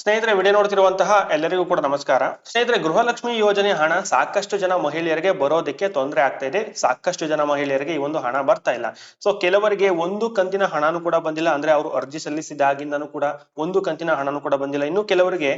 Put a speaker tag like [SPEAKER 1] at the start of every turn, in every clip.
[SPEAKER 1] ಸ್ನೇಹಿತರೆ, ವಿಡಿಯೋ ನೋಡ್ತಿರುವಂತಹ ಎಲ್ಲರಿಗೂ ಕೂಡ ನಮಸ್ಕಾರ. ಸ್ನೇಹಿತರೆ, ಗೃಹಲಕ್ಷ್ಮಿ ಯೋಜನೆ ಹಣ ಸಾಕಷ್ಟು ಜನ ಮಹಿಳೆಯರಿಗೆ ಬರೋದಕ್ಕೆ ತೊಂದರೆ ಆಗ್ತಾ ಇದೆ. ಸಾಕಷ್ಟು ಜನ ಮಹಿಳೆಯರಿಗೆ ಈ ಒಂದು ಹಣ ಬರ್ತಾ ಇಲ್ಲ. ಸೊ ಕೆಲವರಿಗೆ ಒಂದು ಕಂತಿನ ಹಣನೂ ಕೂಡ ಬಂದಿಲ್ಲ. ಅಂದ್ರೆ ಅವರು ಅರ್ಜಿ ಸಲ್ಲಿಸಿದಾಗಿಂದನು ಕೂಡ ಒಂದು ಕಂತಿನ ಹಣನೂ ಕೂಡ ಬಂದಿಲ್ಲ. ಇನ್ನು ಕೆಲವರಿಗೆ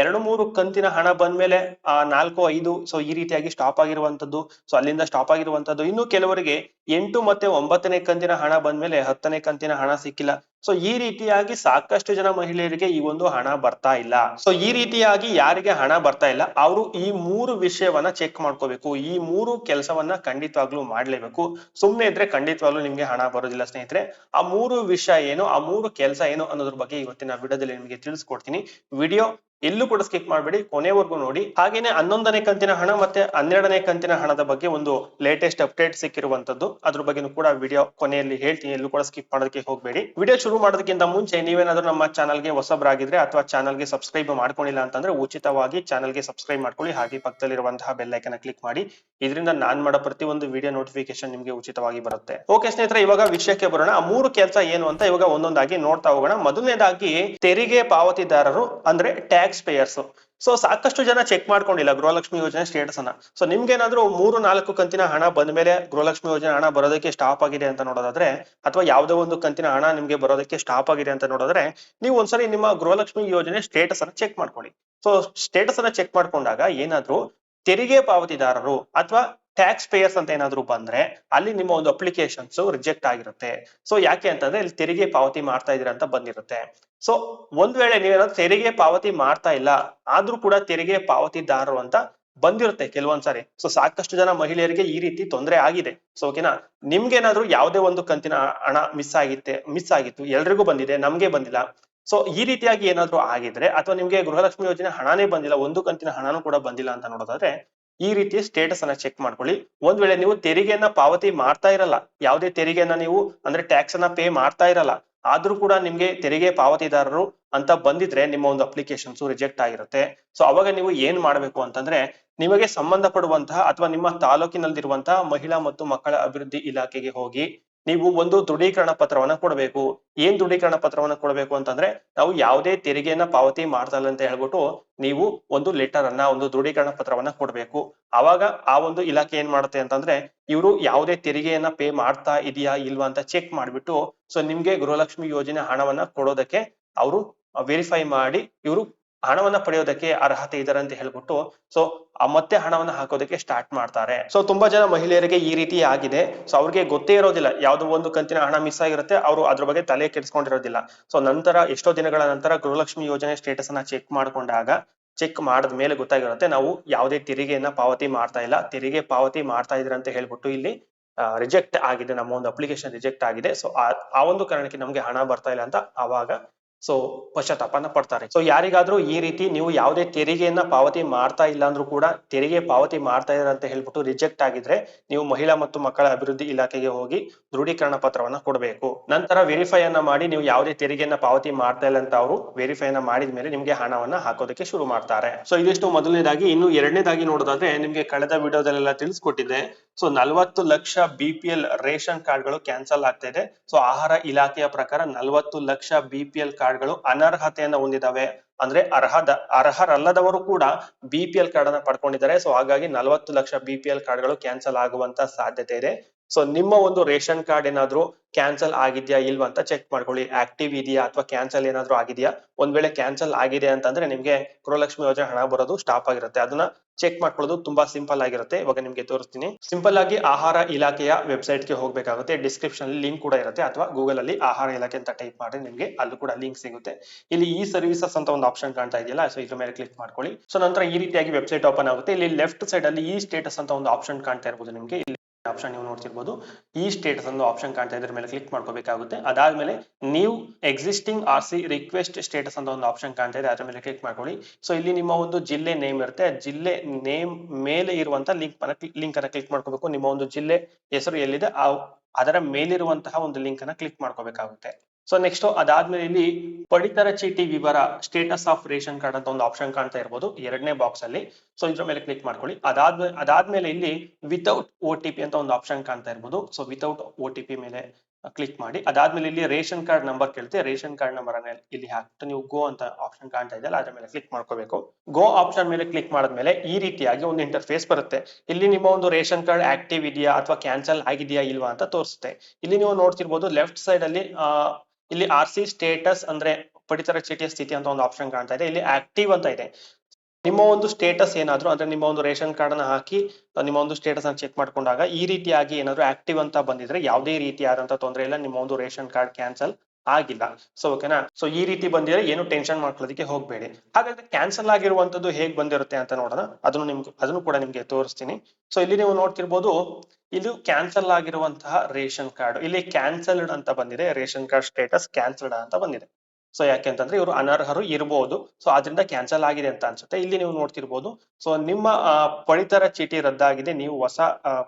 [SPEAKER 1] ಎರಡು, ಮೂರು ಕಂತಿನ ಹಣ ಬಂದ್ಮೇಲೆ, ಆ ನಾಲ್ಕು, ಐದು ಸೊ ಈ ರೀತಿಯಾಗಿ ಸ್ಟಾಪ್ ಆಗಿರುವಂತದ್ದು ಸೊ ಅಲ್ಲಿಂದ ಸ್ಟಾಪ್ ಆಗಿರುವಂತದ್ದು ಇನ್ನು ಕೆಲವರಿಗೆ ಎಂಟು ಮತ್ತೆ ಒಂಬತ್ತನೇ ಕಂತಿನ ಹಣ ಬಂದ್ಮೇಲೆ ಹತ್ತನೇ ಕಂತಿನ ಹಣ ಸಿಕ್ಕಿಲ್ಲ. ಸೊ ಈ ರೀತಿಯಾಗಿ ಸಾಕಷ್ಟು ಜನ ಮಹಿಳೆಯರಿಗೆ ಈ ಒಂದು ಹಣ ಬರ್ತಾ ಇಲ್ಲ. ಸೊ ಈ ರೀತಿಯಾಗಿ ಯಾರಿಗೆ ಹಣ ಬರ್ತಾ ಇಲ್ಲ, ಅವರು ಈ ಮೂರು ವಿಷಯವನ್ನ ಚೆಕ್ ಮಾಡ್ಕೋಬೇಕು. ಈ ಮೂರು ಕೆಲಸವನ್ನ ಖಂಡಿತವಾಗ್ಲೂ ಮಾಡ್ಲೇಬೇಕು. ಸುಮ್ಮನೆ ಇದ್ರೆ ಖಂಡಿತವಾಗ್ಲೂ ನಿಮ್ಗೆ ಹಣ ಬರೋದಿಲ್ಲ ಸ್ನೇಹಿತರೆ. ಆ ಮೂರು ವಿಷಯ ಏನು, ಆ ಮೂರು ಕೆಲಸ ಏನು ಅನ್ನೋದ್ರ ಬಗ್ಗೆ ಇವತ್ತಿನ ವಿಡಿಯೋದಲ್ಲಿ ನಿಮಗೆ ತಿಳಿಸ್ಕೊಡ್ತೀನಿ. ವಿಡಿಯೋ ಎಲ್ಲೂ ಕೂಡ ಸ್ಕಿಪ್ ಮಾಡಬೇಡಿ, ಕೊನೆವರೆಗೂ ನೋಡಿ. ಹಾಗೇನೆ ಹನ್ನೊಂದನೇ ಕಂತಿನ ಹಣ ಮತ್ತೆ ಹನ್ನೆರಡನೇ ಕಂತಿನ ಹಣದ ಬಗ್ಗೆ ಒಂದು ಲೇಟೆಸ್ಟ್ ಅಪ್ಡೇಟ್ ಸಿಕ್ಕಿರುವಂತದ್ದು. ಅದ್ರ ಬಗ್ಗೆನೂ ಕೂಡ ವಿಡಿಯೋ ಕೊನೆಯಲ್ಲಿ ಹೇಳ್ತೀನಿ, ಎಲ್ಲೂ ಕೂಡ ಸ್ಕಿಪ್ ಮಾಡೋದಕ್ಕೆ ಹೋಗಬೇಡಿ. ವಿಡಿಯೋ ಶುರು ಮಾಡೋದಕ್ಕಿಂತ ಮುಂಚೆ ನೀವೇನಾದ್ರೂ ನಮ್ಮ ಚಾನಲ್ಗೆ ಹೊಸಬರಾಗಿದ್ರೆ ಅಥವಾ ಚಾನಲ್ಗೆ ಸಬ್ಸ್ಕ್ರೈಬ್ ಮಾಡ್ಕೊಂಡಿಲ್ಲ ಅಂತಂದ್ರೆ ಉಚಿತವಾಗಿ ಚಾನಲ್ಗೆ ಸಬ್ಸ್ಕ್ರೈಬ್ ಮಾಡ್ಕೊಳ್ಳಿ. ಹಾಗೆ ಪಕ್ಕದಲ್ಲಿರುವಂತಹ ಬೆಲ್ಲೈಕನ್ ಕ್ಲಿಕ್ ಮಾಡಿ. ಇದರಿಂದ ನಾನ್ ಮಾಡೋ ಒಂದು ವಿಡಿಯೋ ನೋಟಿಫಿಕೇಶನ್ ನಿಮಗೆ ಉಚಿತವಾಗಿ ಬರುತ್ತೆ. ಓಕೆ ಸ್ನೇಹಿತರೆ, ಇವಾಗ ವಿಷಯಕ್ಕೆ ಬರೋಣ. ಆ ಮೂರು ಕೆಲಸ ಏನು ಅಂತ ಇವಾಗ ಒಂದೊಂದಾಗಿ ನೋಡ್ತಾ ಹೋಗೋಣ. ಮೊದಲನೇದಾಗಿ ತೆರಿಗೆ ಪಾವತಿದಾರರು ಅಂದ್ರೆ ಟ್ಯಾಕ್ಸ್ ಪೇಯರ್ಸ್ ಸೊ ಸಾಕಷ್ಟು ಜನ ಚೆಕ್ ಮಾಡ್ಕೊಂಡಿಲ್ಲ ಗೃಹಲಕ್ಷ್ಮಿ ಯೋಜನೆ ಸ್ಟೇಟಸ್ ಅನ್ನ. ಸೊ ನಿಮ್ಗೇನಾದ್ರೂ ಮೂರು, ನಾಲ್ಕು ಕಂತಿನ ಹಣ ಬಂದ ಮೇಲೆ ಗೃಹಲಕ್ಷ್ಮಿ ಯೋಜನೆ ಹಣ ಬರೋದಕ್ಕೆ ಸ್ಟಾಪ್ ಆಗಿದೆ ಅಂತ ನೋಡೋದಾದ್ರೆ, ಅಥವಾ ಯಾವುದೋ ಒಂದು ಕಂತಿನ ಹಣ ನಿಮ್ಗೆ ಬರೋದಕ್ಕೆ ಸ್ಟಾಪ್ ಆಗಿದೆ ಅಂತ ನೋಡಿದ್ರೆ ನೀವು ಒಂದ್ಸರಿ ನಿಮ್ಮ ಗೃಹಲಕ್ಷ್ಮಿ ಯೋಜನೆ ಸ್ಟೇಟಸ್ ಅನ್ನ ಚೆಕ್ ಮಾಡ್ಕೊಳ್ಳಿ. ಸೊ ಸ್ಟೇಟಸ್ ಅನ್ನ ಚೆಕ್ ಮಾಡ್ಕೊಂಡಾಗ ಏನಾದ್ರು ತೆರಿಗೆ ಪಾವತಿದಾರರು ಅಥವಾ ಟ್ಯಾಕ್ಸ್ ಪೇಯರ್ಸ್ ಅಂತ ಏನಾದ್ರು ಬಂದ್ರೆ ಅಲ್ಲಿ ನಿಮ್ಮ ಒಂದು ಅಪ್ಲಿಕೇಶನ್ಸ್ ರಿಜೆಕ್ಟ್ ಆಗಿರುತ್ತೆ. ಸೊ ಯಾಕೆ ಅಂತಂದ್ರೆ ಇಲ್ಲಿ ತೆರಿಗೆ ಪಾವತಿ ಮಾಡ್ತಾ ಇದೀರ ಅಂತ ಬಂದಿರುತ್ತೆ. ಸೊ ಒಂದ್ ವೇಳೆ ನೀವೇನಾದ್ರು ತೆರಿಗೆ ಪಾವತಿ ಮಾಡ್ತಾ ಇಲ್ಲ, ಆದ್ರೂ ಕೂಡ ತೆರಿಗೆ ಪಾವತಿದಾರರು ಅಂತ ಬಂದಿರುತ್ತೆ ಕೆಲವೊಂದ್ಸರಿ ಸೊ ಸಾಕಷ್ಟು ಜನ ಮಹಿಳೆಯರಿಗೆ ಈ ರೀತಿ ತೊಂದರೆ ಆಗಿದೆ. ಸೊ ಓಕೆನಾ ನಿಮ್ಗೇನಾದ್ರೂ ಯಾವುದೇ ಒಂದು ಕಂತಿನ ಹಣ ಮಿಸ್ ಆಗಿತ್ತೆ ಮಿಸ್ ಆಗಿತ್ತು, ಎಲ್ರಿಗೂ ಬಂದಿದೆ, ನಮ್ಗೆ ಬಂದಿಲ್ಲ. ಸೊ ಈ ರೀತಿಯಾಗಿ ಏನಾದ್ರೂ ಆಗಿದ್ರೆ ಅಥವಾ ನಿಮ್ಗೆ ಗೃಹಲಕ್ಷ್ಮಿ ಯೋಜನೆ ಹಣನೇ ಬಂದಿಲ್ಲ, ಒಂದು ಕಂತಿನ ಹಣನೂ ಕೂಡ ಬಂದಿಲ್ಲ ಅಂತ ನೋಡೋದಾದ್ರೆ ಈ ರೀತಿಯ ಸ್ಟೇಟಸ್ ಅನ್ನ ಚೆಕ್ ಮಾಡ್ಕೊಳ್ಳಿ. ಒಂದ್ ವೇಳೆ ನೀವು ತೆರಿಗೆಯನ್ನ ಪಾವತಿ ಮಾಡ್ತಾ ಇರಲ್ಲ, ಯಾವುದೇ ತೆರಿಗೆಯನ್ನ ನೀವು ಅಂದ್ರೆ ಟ್ಯಾಕ್ಸ್ ಅನ್ನ ಪೇ ಮಾಡ್ತಾ ಇರಲ್ಲ, ಆದ್ರೂ ಕೂಡ ನಿಮ್ಗೆ ತೆರಿಗೆ ಪಾವತಿದಾರರು ಅಂತ ಬಂದಿದ್ರೆ ನಿಮ್ಮ ಒಂದು ಅಪ್ಲಿಕೇಶನ್ಸ್ ರಿಜೆಕ್ಟ್ ಆಗಿರುತ್ತೆ. ಸೊ ಅವಾಗ ನೀವು ಏನ್ ಮಾಡ್ಬೇಕು ಅಂತಂದ್ರೆ, ನಿಮಗೆ ಸಂಬಂಧಪಡುವಂತಹ ಅಥವಾ ನಿಮ್ಮ ತಾಲೂಕಿನಲ್ಲಿರುವಂತಹ ಮಹಿಳಾ ಮತ್ತು ಮಕ್ಕಳ ಅಭಿವೃದ್ಧಿ ಇಲಾಖೆಗೆ ಹೋಗಿ ನೀವು ಒಂದು ದೃಢೀಕರಣ ಪತ್ರವನ್ನ ಕೊಡಬೇಕು. ಏನ್ ದೃಢೀಕರಣ ಪತ್ರವನ್ನ ಕೊಡಬೇಕು ಅಂತಂದ್ರೆ ನಾವು ಯಾವುದೇ ತೆರಿಗೆಯನ್ನ ಪಾವತಿ ಮಾಡ್ತಾ ಇಲ್ಲ ಅಂತ ಹೇಳ್ಬಿಟ್ಟು ನೀವು ಒಂದು ಲೆಟರ್ ಅನ್ನ, ಒಂದು ದೃಢೀಕರಣ ಪತ್ರವನ್ನ ಕೊಡಬೇಕು. ಅವಾಗ ಆ ಒಂದು ಇಲಾಖೆ ಏನ್ ಮಾಡುತ್ತೆ ಅಂತಂದ್ರೆ ಇವರು ಯಾವುದೇ ತೆರಿಗೆಯನ್ನ ಪೇ ಮಾಡ್ತಾ ಇದೆಯಾ ಇಲ್ವಾ ಅಂತ ಚೆಕ್ ಮಾಡಿಬಿಟ್ಟು ಸೊ ನಿಮ್ಗೆ ಗೃಹಲಕ್ಷ್ಮಿ ಯೋಜನೆ ಹಣವನ್ನ ಕೊಡೋದಕ್ಕೆ ಅವರು ವೆರಿಫೈ ಮಾಡಿ ಇವರು ಹಣವನ್ನ ಪಡೆಯೋದಕ್ಕೆ ಅರ್ಹತೆ ಇದಾರೆ ಅಂತ ಹೇಳ್ಬಿಟ್ಟು ಸೊ ಮತ್ತೆ ಹಣವನ್ನ ಹಾಕೋದಕ್ಕೆ ಸ್ಟಾರ್ಟ್ ಮಾಡ್ತಾರೆ. ಸೊ ತುಂಬಾ ಜನ ಮಹಿಳೆಯರಿಗೆ ಈ ರೀತಿ ಆಗಿದೆ. ಸೊ ಅವ್ರಿಗೆ ಗೊತ್ತೇ ಇರೋದಿಲ್ಲ. ಯಾವುದೋ ಒಂದು ಕಂತಿನ ಹಣ ಮಿಸ್ ಆಗಿರುತ್ತೆ. ಅವರು ಅದ್ರ ಬಗ್ಗೆ ತಲೆ ಕೆಡಿಸ್ಕೊಂಡಿರೋದಿಲ್ಲ. ಸೊ ನಂತರ ಎಷ್ಟೋ ದಿನಗಳ ನಂತರ ಗೃಹಲಕ್ಷ್ಮಿ ಯೋಜನೆ ಸ್ಟೇಟಸ್ ಅನ್ನ ಚೆಕ್ ಮಾಡ್ಕೊಂಡಾಗ ಚೆಕ್ ಮಾಡಿದ ಮೇಲೆ ಗೊತ್ತಾಗಿರುತ್ತೆ. ನಾವು ಯಾವುದೇ ತೆರಿಗೆಯನ್ನ ಪಾವತಿ ಮಾಡ್ತಾ ಇಲ್ಲ. ತೆರಿಗೆ ಪಾವತಿ ಮಾಡ್ತಾ ಇದ್ರ ಅಂತ ಹೇಳ್ಬಿಟ್ಟು ಇಲ್ಲಿ ರಿಜೆಕ್ಟ್ ಆಗಿದೆ. ನಮ್ಮ ಒಂದು ಅಪ್ಲಿಕೇಶನ್ ರಿಜೆಕ್ಟ್ ಆಗಿದೆ. ಸೊ ಆ ಒಂದು ಕಾರಣಕ್ಕೆ ನಮ್ಗೆ ಹಣ ಬರ್ತಾ ಇಲ್ಲ ಅಂತ ಆವಾಗ ಸೊ ಪಶ್ಚಾತ್ತಾಪನ ಪಡ್ತಾರೆ ಸೊ ಯಾರಿಗಾದ್ರೂ ಈ ರೀತಿ ನೀವು ಯಾವುದೇ ತೆರಿಗೆಯನ್ನ ಪಾವತಿ ಮಾಡ್ತಾ ಇಲ್ಲ ಅಂದ್ರೂ ಕೂಡ, ತೆರಿಗೆ ಪಾವತಿ ಮಾಡ್ತಾ ಇದ್ದಾರೆ ಅಂತ ಹೇಳ್ಬಿಟ್ಟು ರಿಜೆಕ್ಟ್ ಆಗಿದ್ರೆ, ನೀವು ಮಹಿಳಾ ಮತ್ತು ಮಕ್ಕಳ ಅಭಿವೃದ್ಧಿ ಇಲಾಖೆಗೆ ಹೋಗಿ ದೃಢೀಕರಣ ಪತ್ರವನ್ನ ಕೊಡಬೇಕು. ನಂತರ ವೆರಿಫೈ ಅನ್ನ ಮಾಡಿ ನೀವು ಯಾವುದೇ ತೆರಿಗೆಯನ್ನ ಪಾವತಿ ಮಾಡ್ತಾ ಇಲ್ಲ ಅಂತ ಅವರು ವೆರಿಫೈ ಅನ್ನ ಮಾಡಿದ ಮೇಲೆ ನಿಮ್ಗೆ ಹಣವನ್ನ ಹಾಕೋದಕ್ಕೆ ಶುರು ಮಾಡ್ತಾರೆ. ಸೊ ಇದಿಷ್ಟು ಮೊದಲನೇದಾಗಿ. ಇನ್ನು ಎರಡನೇದಾಗಿ ನೋಡೋದಾದ್ರೆ, ನಿಮ್ಗೆ ಕಳೆದ ವಿಡಿಯೋದಲ್ಲೆಲ್ಲ ತಿಳಿಸ್ಕೊಟ್ಟಿದೆ ಸೊ ನಲ್ವತ್ತು lakh B P L ration ಕಾರ್ಡ್ಗಳು ಕ್ಯಾನ್ಸಲ್ ಆಗ್ತಾ ಇದೆ. ಸೊ ಆಹಾರ ಇಲಾಖೆಯ ಪ್ರಕಾರ ನಲವತ್ತು ಲಕ್ಷ ಬಿ ಪಿ ಎಲ್ ಕಾರ್ಡ್ಗಳು ಅನರ್ಹತೆಯನ್ನ ಹೊಂದಿದಾವೆ. ಅಂದ್ರೆ ಅರ್ಹದ, ಅರ್ಹರಲ್ಲದವರು ಕೂಡ ಬಿ ಪಿ ಎಲ್ ಕಾರ್ಡ್ ಅನ್ನ ಪಡ್ಕೊಂಡಿದ್ದಾರೆ. ಸೊ ಹಾಗಾಗಿ ನಲವತ್ತು ಲಕ್ಷ ಬಿ ಪಿ ಎಲ್ ಕಾರ್ಡ್ಗಳು ಕ್ಯಾನ್ಸಲ್ ಆಗುವಂತ ಸಾಧ್ಯತೆ ಇದೆ. ಸೊ ನಿಮ್ಮ ಒಂದು ರೇಷನ್ ಕಾರ್ಡ್ ಏನಾದ್ರು ಕ್ಯಾನ್ಸಲ್ ಆಗಿದ್ಯಾ ಇಲ್ವಾ ಅಂತ ಚೆಕ್ ಮಾಡ್ಕೊಳ್ಳಿ. ಆಕ್ಟಿವ್ ಇದೆಯಾ ಅಥವಾ ಕ್ಯಾನ್ಸಲ್ ಏನಾದ್ರು ಆಗಿದೆಯಾ? ಒಂದ್ ವೇಳೆ ಕ್ಯಾನ್ಸಲ್ ಆಗಿದೆ ಅಂತಂದ್ರೆ ನಿಮ್ಗೆ ಗೃಹಲಕ್ಷ್ಮಿ ಯೋಜನೆ ಹಣ ಬರೋದು ಸ್ಟಾಪ್ ಆಗಿರುತ್ತೆ. ಅದನ್ನ ಚೆಕ್ ಮಾಡ್ಕೊಳ್ಳೋದು ತುಂಬಾ ಸಿಂಪಲ್ ಆಗಿರುತ್ತೆ. ಇವಾಗ ನಿಮ್ಗೆ ತೋರಿಸ್ತೀನಿ. ಸಿಂಪಲ್ ಆಗಿ ಆಹಾರ ಇಲಾಖೆಯ ವೆಬ್ಸೈಟ್ಗೆ ಹೋಗ್ಬೇಕಾಗುತ್ತೆ. ಡಿಸ್ಕ್ರಿಪ್ಷನ್ ಅಲ್ಲಿ ಲಿಂಕ್ ಕೂಡ ಇರುತ್ತೆ ಅಥವಾ ಗೂಗಲ್ ಅಲ್ಲಿ ಆಹಾರ ಇಲಾಖೆ ಅಂತ ಟೈಪ್ ಮಾಡಿ ನಿಮ್ಗೆ ಅಲ್ಲೂ ಕೂಡ ಲಿಂಕ್ ಸಿಗುತ್ತೆ. ಇಲ್ಲಿ ಈ ಸರ್ವಿಸಸ್ ಅಂತ ಒಂದು ಆಪ್ಷನ್ ಕಾಣ್ತಾ ಇದೆಯಲ್ಲ ಸೊ ಇದ್ರ ಮೇಲೆ ಕ್ಲಿಕ್ ಮಾಡ್ಕೊಳ್ಳಿ. ಸೊ ನಂತರ ಈ ರೀತಿಯಾಗಿ ವೆಬ್ಸೈಟ್ ಓಪನ್ ಆಗುತ್ತೆ. ಇಲ್ಲಿ ಲೆಫ್ಟ್ ಸೈಡ್ ಅಲ್ಲಿ ಈ ಸ್ಟೇಟಸ್ ಅಂತ ಒಂದು ಆಪ್ಷನ್ ಕಾಣ್ತಾ ಇರ್ಬೋದು ನಿಮ್ಗೆ. ಇಲ್ಲಿ ಆಪ್ಷನ್ ನೀವು ನೋಡ್ತಿರ್ಬೋದು. ಈ ಸ್ಟೇಟಸ್ ಒಂದು ಆಪ್ಷನ್ ಕಾಣ್ತಾ ಇದ್ರ ಮೇಲೆ ಕ್ಲಿಕ್ ಮಾಡ್ಕೋಬೇಕಾಗುತ್ತೆ. ಅದಾದ್ಮೇಲೆ ನೀವು existing R C request status ಅಂತ ಒಂದು ಆಪ್ಷನ್ ಕಾಣ್ತಾ ಇದೆ, ಅದರ ಮೇಲೆ ಕ್ಲಿಕ್ ಮಾಡ್ಕೊಳ್ಳಿ. ಸೊ ಇಲ್ಲಿ ನಿಮ್ಮ ಒಂದು ಜಿಲ್ಲೆ ನೇಮ್ ಇರುತ್ತೆ. ಜಿಲ್ಲೆ ನೇಮ್ ಮೇಲೆ ಇರುವಂತಹ ಲಿಂಕ್ ಲಿಂಕ್ ಅನ್ನ ಕ್ಲಿಕ್ ಮಾಡ್ಕೋಬೇಕು. ನಿಮ್ಮ ಒಂದು ಜಿಲ್ಲೆ ಹೆಸರು ಎಲ್ಲಿದೆ ಅದರ ಮೇಲಿರುವಂತಹ ಒಂದು ಲಿಂಕ್ ಅನ್ನ ಕ್ಲಿಕ್ ಮಾಡ್ಕೋಬೇಕಾಗುತ್ತೆ. ಸೊ ನೆಕ್ಸ್ಟ್ ಅದಾದ್ಮೇಲೆ ಇಲ್ಲಿ ಪಡಿತರ ಚೀಟಿ ವಿವರ ಸ್ಟೇಟಸ್ ಆಫ್ ರೇಷನ್ ಕಾರ್ಡ್ ಅಂತ ಒಂದು ಆಪ್ಷನ್ ಕಾಣ್ತಾ ಇರ್ಬೋದು ಎರಡನೇ ಬಾಕ್ಸ್ ಅಲ್ಲಿ. ಸೊ ಇದ್ರ ಮೇಲೆ ಕ್ಲಿಕ್ ಮಾಡ್ಕೊಳ್ಳಿ. ಅದಾದ್ಮೇಲೆ ಅದಾದ್ಮೇಲೆ ಇಲ್ಲಿ ವಿತೌಟ್ ಓ ಟಿ ಪಿ ಅಂತ ಒಂದು ಆಪ್ಷನ್ ಕಾಣ್ತಾ ಇರ್ಬೋದು. So without O T P ಮೇಲೆ ಕ್ಲಿಕ್ ಮಾಡಿ. ಅದಾದ್ಮೇಲೆ ಇಲ್ಲಿ ರೇಷನ್ ಕಾರ್ಡ್ ನಂಬರ್ ಕೇಳ್ತೀವಿ. ರೇಷನ್ ಕಾರ್ಡ್ ನಂಬರ್ ಅನ್ನ ಇಲ್ಲಿ ಹಾಕ್ಬಿಟ್ಟು ನೀವು ಗೋ ಅಂತ ಆಪ್ಷನ್ ಕಾಣ್ತಾ ಇದೆಯಲ್ಲ, ಅದ್ರ ಮೇಲೆ ಕ್ಲಿಕ್ ಮಾಡ್ಕೋಬೇಕು. ಗೋ ಆಪ್ಷನ್ ಮೇಲೆ ಕ್ಲಿಕ್ ಮಾಡಿದ್ಮೇಲೆ ಈ ರೀತಿಯಾಗಿ ಒಂದು ಇಂಟರ್ಫೇಸ್ ಬರುತ್ತೆ. ಇಲ್ಲಿ ನಿಮ್ಮ ಒಂದು ರೇಷನ್ ಕಾರ್ಡ್ ಆಕ್ಟಿವ್ ಇದೆಯಾ ಅಥವಾ ಕ್ಯಾನ್ಸಲ್ ಆಗಿದೆಯಾ ಇಲ್ವಾ ಅಂತ ತೋರಿಸುತ್ತೆ. ಇಲ್ಲಿ ನೀವು ನೋಡ್ತಿರ್ಬೋದು ಲೆಫ್ಟ್ ಸೈಡ್ ಅಲ್ಲಿ ಇಲ್ಲಿ ಆರ್ ಸಿ ಸ್ಟೇಟಸ್ ಅಂದ್ರೆ ಪಡಿತರ ಚೀಟಿಯ ಸ್ಥಿತಿ ಅಂತ ಒಂದು ಆಪ್ಷನ್ ಕಾಣ್ತಾ ಇದೆ. ಇಲ್ಲಿ ಆಕ್ಟಿವ್ ಅಂತ ಇದೆ. ನಿಮ್ಮ ಒಂದು ಸ್ಟೇಟಸ್ ಏನಾದ್ರು, ಅಂದ್ರೆ ನಿಮ್ಮ ಒಂದು ರೇಷನ್ ಕಾರ್ಡ್ ಅನ್ನ ಹಾಕಿ ನಿಮ್ಮ ಒಂದು ಸ್ಟೇಟಸ್ ಅನ್ನ ಚೆಕ್ ಮಾಡ್ಕೊಂಡಾಗ ಈ ರೀತಿಯಾಗಿ ಏನಾದ್ರು ಆಕ್ಟಿವ್ ಅಂತ ಬಂದಿದ್ರೆ ಯಾವುದೇ ರೀತಿಯಾದಂತ ತೊಂದರೆ ಇಲ್ಲ, ನಿಮ್ಮ ಒಂದು ರೇಷನ್ ಕಾರ್ಡ್ ಕ್ಯಾನ್ಸಲ್ ಆಗಿಲ್ಲ. ಸೊ ಓಕೆನಾ ಸೊ ಈ ರೀತಿ ಬಂದಿದ್ರೆ ಏನು ಟೆನ್ಷನ್ ಮಾಡ್ಕೊಳ್ಳೋದಕ್ಕೆ ಹೋಗ್ಬೇಡಿ. ಹಾಗಾದ್ರೆ ಕ್ಯಾನ್ಸಲ್ ಆಗಿರುವಂತದ್ದು ಹೇಗ್ ಬಂದಿರುತ್ತೆ ಅಂತ ನೋಡೋಣ. ಅದನ್ನು ನಿಮ್ಗೆ, ಅದನ್ನು ಕೂಡ ನಿಮ್ಗೆ ತೋರಿಸ್ತೀನಿ. ಸೊ ಇಲ್ಲಿ ನೀವು ನೋಡ್ತಿರ್ಬೋದು ಇದು ಕ್ಯಾನ್ಸಲ್ ಆಗಿರುವಂತಹ ರೇಷನ್ ಕಾರ್ಡ್. ಇಲ್ಲಿ ಕ್ಯಾನ್ಸಲ್ಡ್ ಅಂತ ಬಂದಿದೆ. ರೇಷನ್ ಕಾರ್ಡ್ ಸ್ಟೇಟಸ್ ಕ್ಯಾನ್ಸಲ್ಡ್ ಅಂತ ಬಂದಿದೆ. ಸೊ ಯಾಕೆಂತಂದ್ರೆ ಇವರು ಅನರ್ಹರು ಇರಬಹುದು ಸೊ ಅದರಿಂದ ಕ್ಯಾನ್ಸಲ್ ಆಗಿದೆ ಅಂತ ಅನ್ಸುತ್ತೆ. ಇಲ್ಲಿ ನೀವು ನೋಡ್ತಿರ್ಬೋದು. ಸೊ ನಿಮ್ಮ ಪಡಿತರ ಚೀಟಿ ರದ್ದಾಗಿದೆ. ನೀವು ಹೊಸ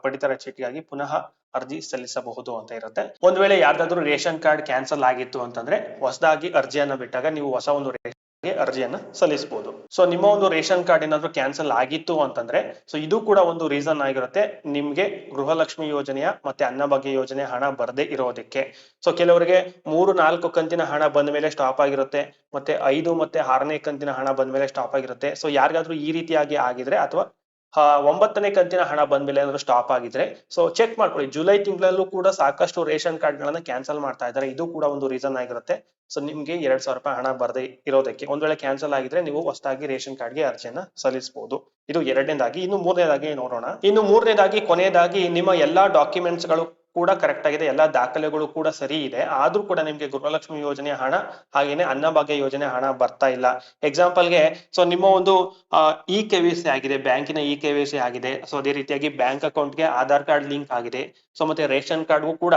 [SPEAKER 1] ಪಡಿತರ ಚೀಟಿಗಾಗಿ ಪುನಃ ಅರ್ಜಿ ಸಲ್ಲಿಸಬಹುದು ಅಂತ ಇರುತ್ತೆ. ಒಂದ್ ವೇಳೆ ಯಾರ್ದಾದ್ರೂ ರೇಷನ್ ಕಾರ್ಡ್ ಕ್ಯಾನ್ಸಲ್ ಆಗಿತ್ತು ಅಂತಂದ್ರೆ ಹೊಸದಾಗಿ ಅರ್ಜಿಯನ್ನ ಬಿಟ್ಟಾಗ ನೀವು ಹೊಸ ಒಂದು ಅರ್ಜಿಯನ್ನ ಸಲ್ಲಿಸಬಹುದು ಸೊ ನಿಮ್ಮ ಒಂದು ರೇಷನ್ ಕಾರ್ಡ್ ಏನಾದ್ರು ಕ್ಯಾನ್ಸಲ್ ಆಗಿತ್ತು ಅಂತಂದ್ರೆ ಸೊ ಇದು ಕೂಡ ಒಂದು ರೀಸನ್ ಆಗಿರುತ್ತೆ. ನಿಮ್ಗೆ ಗೃಹಲಕ್ಷ್ಮಿ ಯೋಜನೆಯ ಮತ್ತೆ ಅನ್ನಭಾಗ್ಯ ಯೋಜನೆ ಹಣ ಬರದೇ ಇರೋದಕ್ಕೆ. ಸೊ ಕೆಲವರಿಗೆ ಮೂರು, ನಾಲ್ಕು ಕಂತಿನ ಹಣ ಬಂದ ಮೇಲೆ ಸ್ಟಾಪ್ ಆಗಿರುತ್ತೆ, ಮತ್ತೆ ಐದು ಮತ್ತೆ ಆರನೇ ಕಂತಿನ ಹಣ ಬಂದ ಮೇಲೆ ಸ್ಟಾಪ್ ಆಗಿರುತ್ತೆ. ಸೊ ಯಾರಿಗಾದ್ರೂ ಈ ರೀತಿಯಾಗಿ ಆಗಿದ್ರೆ ಅಥವಾ ಒಂಬತ್ತನೇ ಕಂತಿನ ಹಣ ಬಂದ್ಮೇಲೆ ಏನಾದ್ರು ಸ್ಟಾಪ್ ಆಗಿದ್ರೆ ಸೊ ಚೆಕ್ ಮಾಡ್ಕೊಳ್ಳಿ. ಜುಲೈ ತಿಂಗಳಲ್ಲೂ ಕೂಡ ಸಾಕಷ್ಟು ರೇಷನ್ ಕಾರ್ಡ್ ಗಳನ್ನ ಕ್ಯಾನ್ಸಲ್ ಮಾಡ್ತಾ ಇದ್ದಾರೆ. ಇದು ಕೂಡ ಒಂದು ರೀಸನ್ ಆಗಿರುತ್ತೆ. ಸೊ ನಿಮ್ಗೆ ಎರಡ್ ಸಾವಿರ ರೂಪಾಯಿ ಹಣ ಬರದೇ ಇರೋದಕ್ಕೆ, ಒಂದ್ ವೇಳೆ ಕ್ಯಾನ್ಸಲ್ ಆಗಿದ್ರೆ ನೀವು ಹೊಸದಾಗಿ ರೇಷನ್ ಕಾರ್ಡ್ಗೆ ಅರ್ಜಿಯನ್ನ ಸಲ್ಲಿಸಬಹುದು ಇದು ಎರಡನೇದಾಗಿ. ಇನ್ನು ಮೂರನೇದಾಗಿ ನೋಡೋಣ. ಇನ್ನು ಮೂರನೇದಾಗಿ, ಕೊನೆಯದಾಗಿ ನಿಮ್ಮ ಎಲ್ಲಾ ಡಾಕ್ಯುಮೆಂಟ್ಸ್ಗಳು ಕೂಡ ಕರೆಕ್ಟ್ ಆಗಿದೆ. ಎಲ್ಲಾ ದಾಖಲೆಗಳು ಕೂಡ ಸರಿ ಇದೆ. ಆದ್ರೂ ಕೂಡ ನಿಮ್ಗೆ ಗೃಹಲಕ್ಷ್ಮಿ ಯೋಜನೆ ಹಣ ಹಾಗೇನೆ ಅನ್ನಭಾಗ್ಯ ಯೋಜನೆ ಹಣ ಬರ್ತಾ ಇಲ್ಲ. ಎಕ್ಸಾಂಪಲ್ಗೆ ಸೊ ನಿಮ್ಮ ಒಂದು ಇ ಕೆ ವಿ ಸಿ ಆಗಿದೆ. ಬ್ಯಾಂಕಿನ ಇ ಕೆ ವಿ ಸಿ ಆಗಿದೆ. ಸೊ ಅದೇ ರೀತಿಯಾಗಿ ಬ್ಯಾಂಕ್ ಅಕೌಂಟ್ಗೆ ಆಧಾರ್ ಕಾರ್ಡ್ ಲಿಂಕ್ ಆಗಿದೆ. ಸೊ ಮತ್ತೆ ರೇಷನ್ ಕಾರ್ಡ್ಗೂ ಕೂಡ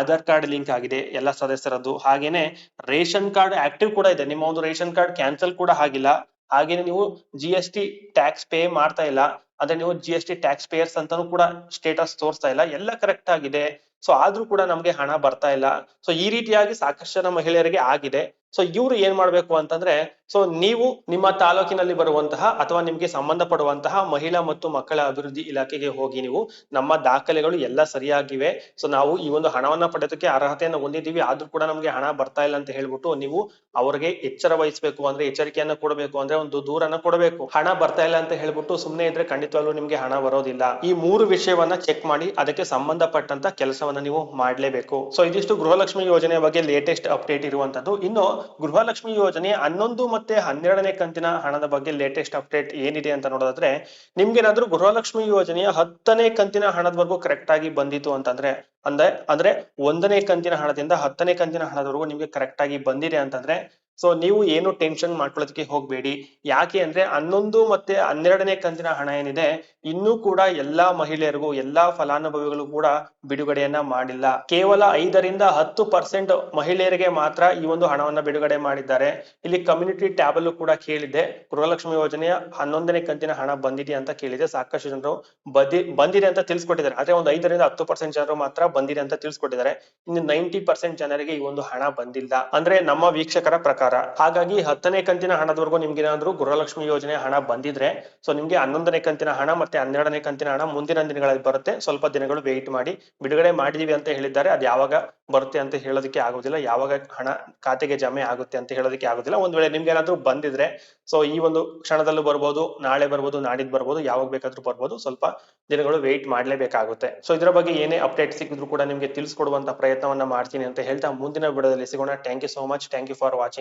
[SPEAKER 1] ಆಧಾರ್ ಕಾರ್ಡ್ ಲಿಂಕ್ ಆಗಿದೆ ಎಲ್ಲ ಸದಸ್ಯರದ್ದು. ಹಾಗೇನೆ ರೇಷನ್ ಕಾರ್ಡ್ ಆಕ್ಟಿವ್ ಕೂಡ ಇದೆ. ನಿಮ್ಮ ಒಂದು ರೇಷನ್ ಕಾರ್ಡ್ ಕ್ಯಾನ್ಸಲ್ ಕೂಡ ಆಗಿಲ್ಲ. ಹಾಗೇನೆ ನೀವು G S T tax pay ಮಾಡ್ತಾ ಇಲ್ಲ. ಅಂದ್ರೆ ನೀವು G S T tax payers ಅಂತಾನೂ ಕೂಡ ಸ್ಟೇಟಸ್ ತೋರಿಸ್ತಾ ಇಲ್ಲ. ಎಲ್ಲ ಕರೆಕ್ಟ್ ಆಗಿದೆ. ಸೊ ಆದ್ರೂ ಕೂಡ ನಮ್ಗೆ ಹಣ ಬರ್ತಾ ಇಲ್ಲ. ಸೊ ಈ ರೀತಿಯಾಗಿ ಸಾಕಷ್ಟು ಜನ ಮಹಿಳೆಯರಿಗೆ ಆಗಿದೆ. ಸೊ ಇವ್ರು ಏನ್ ಮಾಡ್ಬೇಕು ಅಂತಂದ್ರೆ ಸೊ ನೀವು ನಿಮ್ಮ ತಾಲೂಕಿನಲ್ಲಿ ಬರುವಂತಹ ಅಥವಾ ನಿಮ್ಗೆ ಸಂಬಂಧಪಡುವಂತಹ ಮಹಿಳಾ ಮತ್ತು ಮಕ್ಕಳ ಅಭಿವೃದ್ಧಿ ಇಲಾಖೆಗೆ ಹೋಗಿ ನೀವು ನಮ್ಮ ದಾಖಲೆಗಳು ಎಲ್ಲ ಸರಿಯಾಗಿವೆ. ಸೊ ನಾವು ಈ ಒಂದು ಹಣವನ್ನ ಪಡೆದಕ್ಕೆ ಅರ್ಹತೆಯನ್ನು ಹೊಂದಿದ್ದೀವಿ. ಆದ್ರೂ ಕೂಡ ನಮ್ಗೆ ಹಣ ಬರ್ತಾ ಇಲ್ಲ ಅಂತ ಹೇಳ್ಬಿಟ್ಟು ನೀವು ಅವ್ರಿಗೆ ಎಚ್ಚರ ವಹಿಸ್ಬೇಕು ಅಂದ್ರೆ, ಎಚ್ಚರಿಕೆಯನ್ನ ಕೊಡಬೇಕು ಅಂದ್ರೆ ಒಂದು ದೂರನ್ನ ಕೊಡಬೇಕು. ಹಣ ಬರ್ತಾ ಇಲ್ಲ ಅಂತ ಹೇಳ್ಬಿಟ್ಟು ಸುಮ್ನೆ ಇದ್ರೆ ಖಂಡಿತವಾಗ್ಲೂ ನಿಮ್ಗೆ ಹಣ ಬರೋದಿಲ್ಲ. ಈ ಮೂರು ವಿಷಯವನ್ನ ಚೆಕ್ ಮಾಡಿ, ಅದಕ್ಕೆ ಸಂಬಂಧಪಟ್ಟಂತ ಕೆಲಸವನ್ನ ನೀವು ಮಾಡಲೇಬೇಕು. ಸೊ ಇದಿಷ್ಟು ಗೃಹಲಕ್ಷ್ಮಿ ಯೋಜನೆಯ ಬಗ್ಗೆ ಲೇಟೆಸ್ಟ್ ಅಪ್ಡೇಟ್ ಇರುವಂತದ್ದು. ಇನ್ನು ಗೃಹಲಕ್ಷ್ಮಿ ಯೋಜನೆ ಹನ್ನೊಂದು ಮತ್ತೆ ಹನ್ನೆರಡನೇ ಕಂತಿನ ಹಣದ ಬಗ್ಗೆ ಲೇಟೆಸ್ಟ್ ಅಪ್ಡೇಟ್ ಏನಿದೆ ಅಂತ ನೋಡೋದಾದ್ರೆ, ನಿಮ್ಗೇನಾದ್ರೂ ಗೃಹಲಕ್ಷ್ಮಿ ಯೋಜನೆಯ ಹತ್ತನೇ ಕಂತಿನ ಹಣದವರೆಗೂ ಕರೆಕ್ಟ್ ಆಗಿ ಬಂದಿತ್ತು ಅಂತಂದ್ರೆ ಅಂದ್ರೆ ಅಂದ್ರೆ ಒಂದನೇ ಕಂತಿನ ಹಣದಿಂದ ಹತ್ತನೇ ಕಂತಿನ ಹಣದವರೆಗೂ ನಿಮ್ಗೆ ಕರೆಕ್ಟ್ ಆಗಿ ಬಂದಿದೆ ಅಂತಂದ್ರೆ ಸೊ ನೀವು ಏನು ಟೆನ್ಷನ್ ಮಾಡ್ಕೊಳ್ಳೋದಕ್ಕೆ ಹೋಗ್ಬೇಡಿ. ಯಾಕೆ ಅಂದ್ರೆ ಹನ್ನೊಂದು ಮತ್ತೆ ಹನ್ನೆರಡನೇ ಕಂತಿನ ಹಣ ಏನಿದೆ, ಇನ್ನೂ ಕೂಡ ಎಲ್ಲಾ ಮಹಿಳೆಯರಿಗೂ, ಎಲ್ಲಾ ಫಲಾನುಭವಿಗಳು ಕೂಡ ಬಿಡುಗಡೆಯನ್ನ ಮಾಡಿಲ್ಲ. ಕೇವಲ ಐದರಿಂದ ಹತ್ತು ಪರ್ಸೆಂಟ್ ಮಹಿಳೆಯರಿಗೆ ಮಾತ್ರ ಈ ಒಂದು ಹಣವನ್ನ ಬಿಡುಗಡೆ ಮಾಡಿದ್ದಾರೆ. ಇಲ್ಲಿ ಕಮ್ಯುನಿಟಿ ಟ್ಯಾಬ್ ಅಲ್ಲೂ ಕೂಡ ಕೇಳಿದೆ ಗೃಹಲಕ್ಷ್ಮಿ ಯೋಜನೆಯ ಹನ್ನೊಂದನೇ ಕಂತಿನ ಹಣ ಬಂದಿದೆ ಅಂತ ಕೇಳಿದೆ ಸಾಕಷ್ಟು ಜನರು ಬದಿ, ಬಂದಿದೆ ಅಂತ ತಿಳಿಸ್ಕೊಟ್ಟಿದ್ದಾರೆ. ಆದ್ರೆ ಒಂದು ಐದರಿಂದ ಹತ್ತು ಪರ್ಸೆಂಟ್ ಜನರು ಮಾತ್ರ ಬಂದಿದೆ ಅಂತ ತಿಳಿಸ್ಕೊಟ್ಟಿದ್ದಾರೆ. ಇನ್ನು ನೈಂಟಿ ಪರ್ಸೆಂಟ್ ಜನರಿಗೆ ಈ ಒಂದು ಹಣ ಬಂದಿಲ್ಲ. ಅಂದ್ರೆ ನಮ್ಮ ವೀಕ್ಷಕರ ಪ್ರಕಾರ. ಹಾಗಾಗಿ ಹತ್ತನೇ ಕಂತಿನ ಹಣದವರೆಗೂ ನಿಮ್ಗೆ ಏನಾದ್ರು ಗೃಹಲಕ್ಷ್ಮಿ ಯೋಜನೆ ಹಣ ಬಂದಿದ್ರೆ, ಸೊ ನಿಮ್ಗೆ ಹನ್ನೊಂದನೇ ಕಂತಿನ ಹಣ ಮತ್ತೆ ಹನ್ನೆರಡನೇ ಕಂತಿನ ಹಣ ಮುಂದಿನ ದಿನಗಳಲ್ಲಿ ಬರುತ್ತೆ. ಸ್ವಲ್ಪ ದಿನಗಳು ವೇಟ್ ಮಾಡಿ, ಬಿಡುಗಡೆ ಮಾಡಿದೀವಿ ಅಂತ ಹೇಳಿದ್ದಾರೆ. ಅದು ಯಾವಾಗ ಬರುತ್ತೆ ಅಂತ ಹೇಳೋದಕ್ಕೆ ಆಗೋದಿಲ್ಲ. ಯಾವಾಗ ಹಣ ಖಾತೆಗೆ ಜಮೆ ಆಗುತ್ತೆ ಅಂತ ಹೇಳೋದಕ್ಕೆ ಆಗೋದಿಲ್ಲ. ಒಂದ್ ವೇಳೆ ನಿಮ್ಗೆ ಏನಾದ್ರು ಬಂದಿದ್ರೆ, ಸೊ ಈ ಒಂದು ಕ್ಷಣದಲ್ಲೂ ಬರ್ಬೋದು, ನಾಳೆ ಬರ್ಬೋದು ನಾಡಿದ್ ಬರ್ಬೋದು, ಯಾವಾಗ ಬೇಕಾದ್ರೂ ಬರ್ಬೋದು. ಸ್ವಲ್ಪ ದಿನಗಳು ವೇಟ್ ಮಾಡ್ಲೇಬೇಕಾಗುತ್ತೆ. ಸೊ ಇದರ ಬಗ್ಗೆ ಏನೇ ಅಪ್ಡೇಟ್ ಸಿಕ್ಕಿದ್ರು ಕೂಡ ನಿಮ್ಗೆ ತಿಳಿಸ್ಕೊಡುವಂತ ಪ್ರಯತ್ನವನ್ನ ಮಾಡ್ತೀನಿ ಅಂತ ಹೇಳ್ತಾ ಮುಂದಿನ ವಿಡಿಯೋದಲ್ಲಿ ಸಿಗೋಣ. Thank you so much thank you for watching